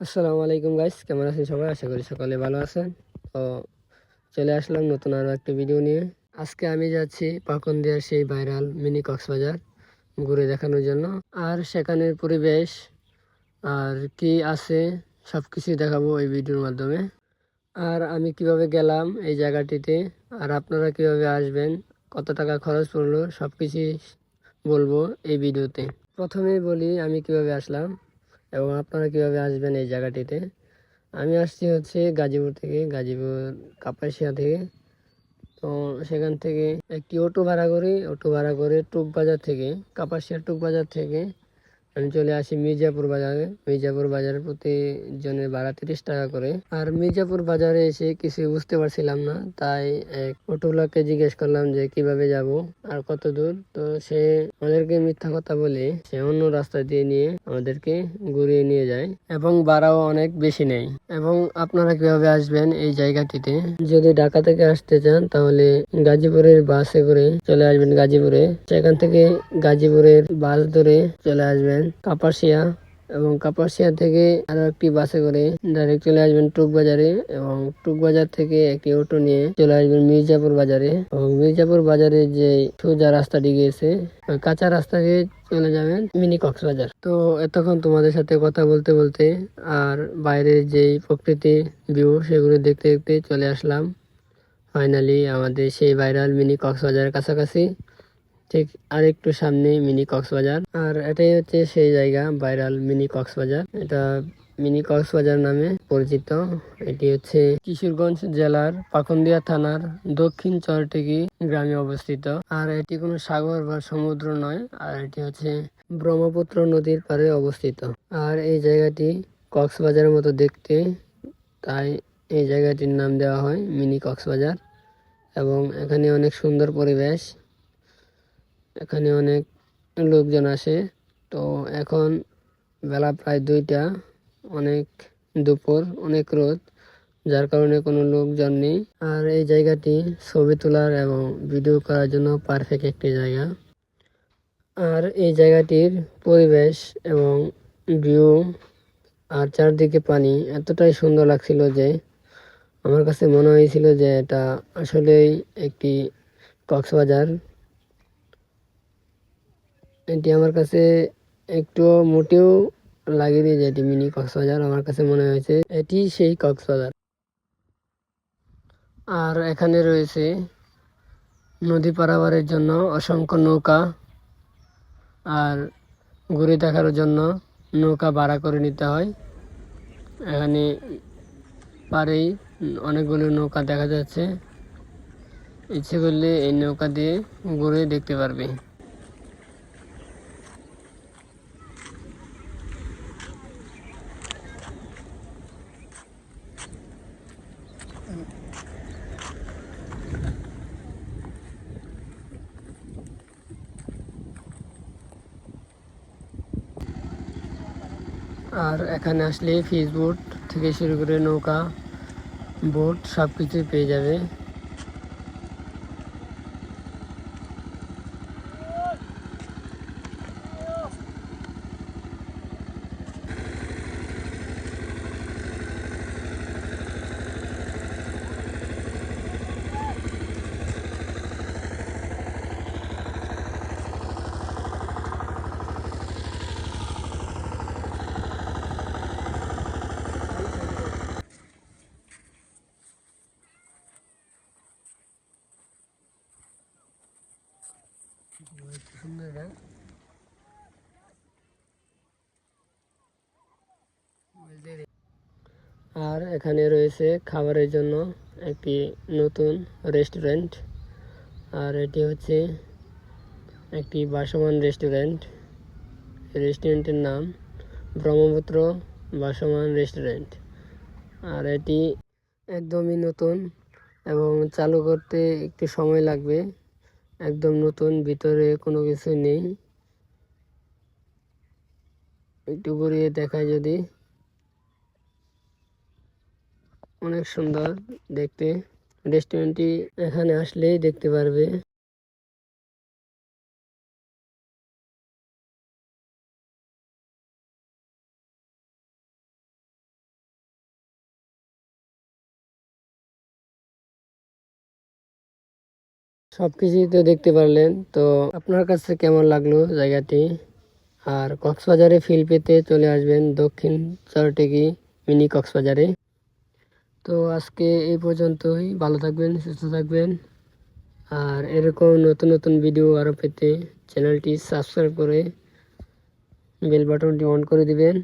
আসসালামু আলাইকুম গাইস কেমন আছেন সবাই? আশা করি সকালে ভালো আছেন। তো চলে আসলাম নতুন আরও একটা ভিডিও নিয়ে। আজকে আমি যাচ্ছি পাকন্দিয়ার সেই ভাইরাল মিনি কক্সবাজার ঘুরে দেখানোর জন্য। আর সেখানের পরিবেশ আর কি আছে সব কিছুই দেখাবো এই ভিডিওর মাধ্যমে। আর আমি কীভাবে গেলাম এই জায়গাটিতে, আর আপনারা কীভাবে আসবেন, কত টাকা খরচ পড়ল সব কিছুই বলব এই ভিডিওতে প্রথমেই বলি আমি কীভাবে আসলাম। এবং আপনারা কীভাবে আসবেন এই জায়গাটিতে? আমি আসছি হচ্ছে গাজীপুর থেকে, গাজীপুর কাপাসিয়া থেকে। তো সেখান থেকে একটি অটো ভাড়া করি, অটো ভাড়া করে টুক বাজার থেকে কাপাসিয়া টুক বাজার থেকে। আমি চলে আসি মির্জাপুর বাজারে। মির্জাপুর বাজারে প্রতি জনের ভাড়া তিরিশ টাকা করে। আর মির্জাপুর বাজারে এসে কিছু বুঝতে পারছিলাম না, তাই এক অটোওয়ালাকে জিজ্ঞেস করলাম যে কীভাবে যাব আর কত দূর। তো সে আমাদেরকে মিথ্যা কথা বলে সে অন্য রাস্তা দিয়ে নিয়ে আমাদেরকে ঘুরিয়ে নিয়ে যায় এবং ভাড়াও অনেক বেশি নেয়। এবং আপনারা কীভাবে আসবেন এই জায়গাটিতে? যদি ঢাকা থেকে আসতে চান, তাহলে গাজীপুরের বাসে করে চলে আসবেন গাজীপুরে। সেখান থেকে গাজীপুরের বাস ধরে চলে আসবেন। কাপাসিয়া এবং কাপাসিয়া থেকে আরও একটি বাসে করে ডাইরেক্ট চলে আসবেন টুক বাজারে এবং টুক বাজার থেকে একটি অটো নিয়ে চলে আসবেন মির্জাপুর বাজারে এবং মির্জাপুর বাজারে যে সোজা রাস্তাটি গিয়েছে কাঁচা রাস্তা দিয়ে চলে যাবেন মিনি কক্সবাজার। তো এতক্ষণ তোমাদের সাথে কথা বলতে বলতে আর বাইরের যেই প্রকৃতি ভিউ সেগুলো দেখতে দেখতে চলে আসলাম। ফাইনালি আমাদের সেই ভাইরাল মিনি কক্সবাজারের কাছাকাছি। ঠিক আর একটু সামনে মিনি কক্সবাজার। আর এটাই হচ্ছে সেই জায়গা, ভাইরাল মিনি কক্সবাজার। এটা মিনি কক্সবাজার নামে পরিচিত। এটি হচ্ছে কিশোরগঞ্জ জেলার পাকন্দিয়া থানার দক্ষিণ চরটেকি গ্রামে অবস্থিত। আর এটি কোনো সাগর বা সমুদ্র নয়, আর এটি হচ্ছে ব্রহ্মপুত্র নদীর পারে অবস্থিত। আর এই জায়গাটি কক্সবাজারের মতো দেখতে, তাই এই জায়গাটির নাম দেওয়া হয় মিনি কক্সবাজার। এবং এখানে অনেক সুন্দর পরিবেশ। এখানে অনেক লোকজন আসে। তো এখন বেলা প্রায় দুইটা, অনেক দুপুর, অনেক রোদ, যার কারণে কোনো লোকজন নেই। আর এই জায়গাটি ছবি তোলার এবং ভিডিও করার জন্য পারফেক্ট একটি জায়গা। আর এই জায়গাটির পরিবেশ এবং ভিউ আর চারদিকে পানি এতটাই সুন্দর লাগছিল যে, আমার কাছে মনে হয়েছিল যে এটা আসলেই একটি কক্সবাজার। এটি আমার কাছে একটু মোটেও লাগেনি যে এটি মিনি কক্সবাজার আমার কাছে মনে হয়েছে এটি সেই কক্সবাজার। আর এখানে রয়েছে নদী পারাবারের জন্য অসংখ্য নৌকা আর ঘুরে দেখার জন্য নৌকা ভাড়া করে নিতে হয়। এখানে পারেই অনেকগুলো নৌকা দেখা যাচ্ছে। ইচ্ছে করলে এই নৌকা দিয়ে ঘুরে দেখতে পারবে। আর এখানে আসলে ফিস বোট থেকে শুরু করে নৌকা বোট সব কিছুই পেয়ে যাবে। আর এখানে রয়েছে খাবারের জন্য একটি নতুন রেস্টুরেন্ট। আর এটি হচ্ছে একটি বাসমান রেস্টুরেন্ট। রেস্টুরেন্টের নাম ব্রহ্মপুত্র বাসমান রেস্টুরেন্ট। আর এটি একদমই নতুন এবং চালু করতে একটু সময় লাগবে। একদম নতুন, ভিতরে কোনো কিছু নেই। একটু ঘুরিয়ে দেখায় যদি। অনেক সুন্দর দেখতে। রেস্টুরেন্টটি এখানে আসলেই দেখতে পারবে। সব কিছুই তো দেখতে পারলেন। তো আপনার কাছে কেমন লাগল জায়গাটি? আর কক্সবাজারে ফিল পেতে চলে আসবেন দক্ষিণ চরটেকি মিনি কক্সবাজারে। তো আজকে এই পর্যন্তই। ভালো থাকবেন, সুস্থ থাকবেন। আর এরকম নতুন নতুন ভিডিও আরও পেতে চ্যানেলটি সাবস্ক্রাইব করে বেল বাটনটি অন করে দিবেন।